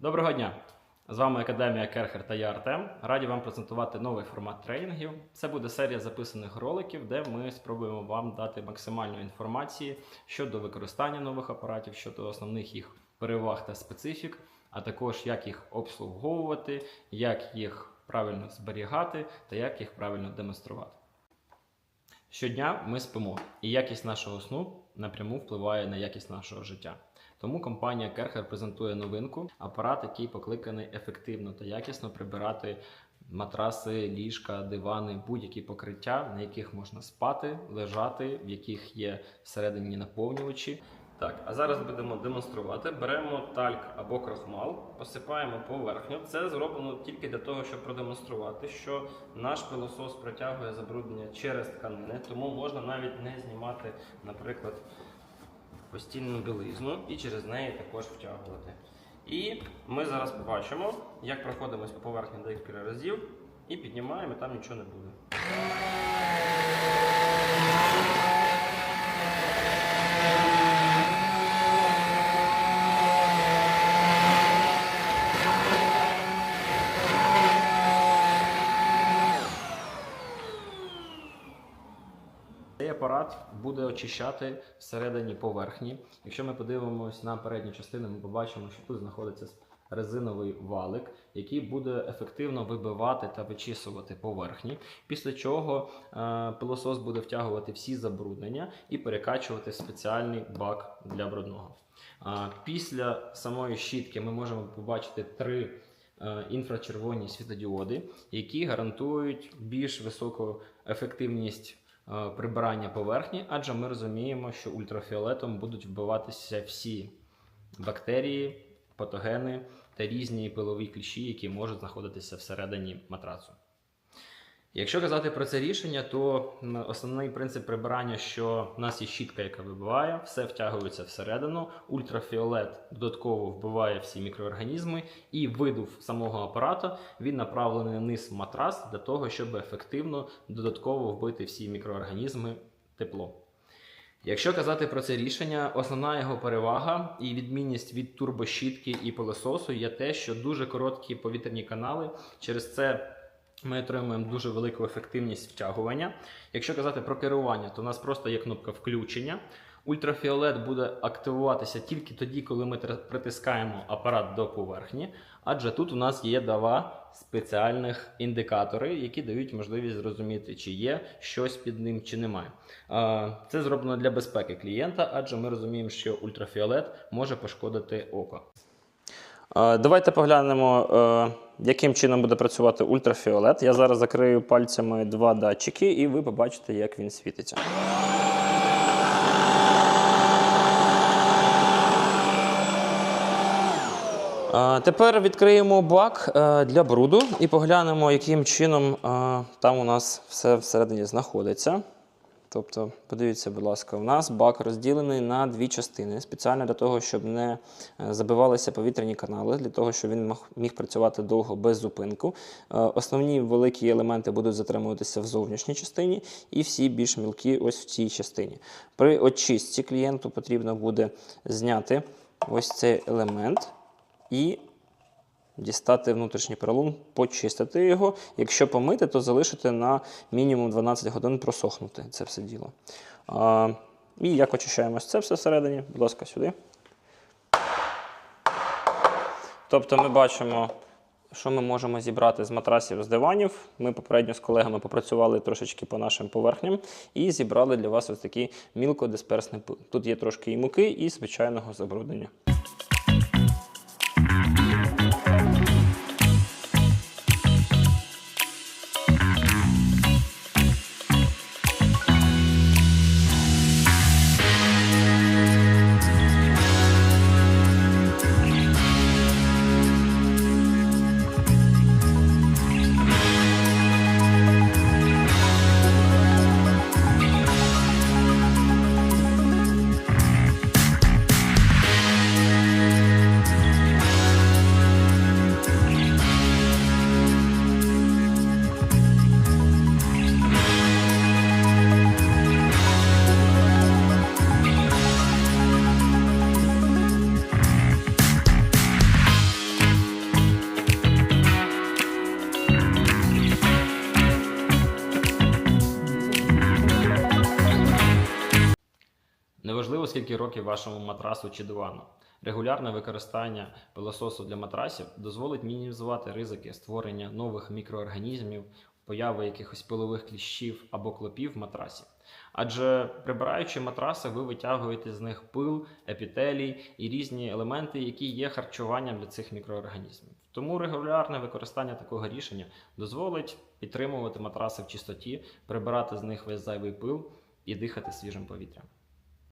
Доброго дня! З вами Академія Керхер та я Артем. Раді вам презентувати новий формат тренінгів. Це буде серія записаних роликів, де ми спробуємо вам дати максимальної інформації щодо використання нових апаратів, щодо основних їх переваг та специфік, а також як їх обслуговувати, як їх правильно зберігати та як їх правильно демонструвати. Щодня ми спимо, і якість нашого сну напряму впливає на якість нашого життя. Тому компанія Керхер презентує новинку апарат, який покликаний ефективно та якісно прибирати матраси, ліжка, дивани, будь-які покриття, на яких можна спати, лежати, в яких є всередині наповнювачі. Так, а зараз будемо демонструвати. Беремо тальк або крохмал, посипаємо поверхню. Це зроблено тільки для того, щоб продемонструвати, що наш пилосос притягує забруднення через тканини, тому можна навіть не знімати, наприклад, постільну білизну і через неї також втягувати. І ми зараз побачимо, як проходимось по поверхні декілька разів і піднімаємо, там нічого не буде. Цей апарат буде очищати всередині поверхні. Якщо ми подивимось на передню частину, ми побачимо, що тут знаходиться резиновий валик, який буде ефективно вибивати та вичісувати поверхні. Після чого е, пилосос буде втягувати всі забруднення і перекачувати спеціальний бак для брудного. Після самої щітки ми можемо побачити три е, інфрачервоні світодіоди, які гарантують більш високу ефективність прибирання поверхні, адже ми розуміємо, що ультрафіолетом будуть вбиватися всі бактерії, патогени та різні пилові кліщі, які можуть знаходитися всередині матрацу. Якщо казати про це рішення, то основний принцип прибирання, що в нас є щітка, яка вибиває, все втягується всередину, ультрафіолет додатково вбиває всі мікроорганізми, і видув самого апарата він направлений на низ в матрас для того, щоб ефективно додатково вбити всі мікроорганізми тепло. Якщо казати про це рішення, основна його перевага і відмінність від турбощітки і пилососу є те, що дуже короткі повітряні канали. Через це ми отримуємо дуже велику ефективність втягування. Якщо казати про керування, то у нас просто є кнопка включення. Ультрафіолет буде активуватися тільки тоді, коли ми притискаємо апарат до поверхні, адже тут у нас є два спеціальних індикатори, які дають можливість зрозуміти, чи є щось під ним, чи немає. Це зроблено для безпеки клієнта, адже ми розуміємо, що ультрафіолет може пошкодити око. Давайте поглянемо, е, яким чином буде працювати ультрафіолет. Я зараз закрию пальцями два датчики, і ви побачите, як він світиться. Е, Тепер відкриємо бак е, для бруду і поглянемо, яким чином е, там у нас все всередині знаходиться. Тобто, подивіться, будь ласка, у нас бак розділений на дві частини спеціально для того, щоб не е, забивалися повітряні канали, для того, щоб він міг працювати довго без зупинку. Е, Основні великі елементи будуть затримуватися в зовнішній частині, і всі більш мілкі ось в цій частині. При очистці клієнту потрібно буде зняти ось цей елемент і дістати внутрішній поролон, почистити його. Якщо помити, то залишити на мінімум 12 годин просохнути це все діло. А, і як очищаємо це все всередині, будь ласка, сюди. Тобто ми бачимо, що ми можемо зібрати з матрасів, з диванів. Ми попередньо з колегами попрацювали трошечки по нашим поверхням і зібрали для вас ось такий мілкодисперсний пил. Тут є трошки і муки, і звичайного забруднення. Неважливо, скільки років вашому матрасу чи дивану. Регулярне використання пилососу для матрасів дозволить мінімізувати ризики створення нових мікроорганізмів, появи якихось пилових кліщів або клопів в матрасі. Адже прибираючи матраси, ви витягуєте з них пил, епітелій і різні елементи, які є харчуванням для цих мікроорганізмів. Тому регулярне використання такого рішення дозволить підтримувати матраси в чистоті, прибирати з них весь зайвий пил і дихати свіжим повітрям.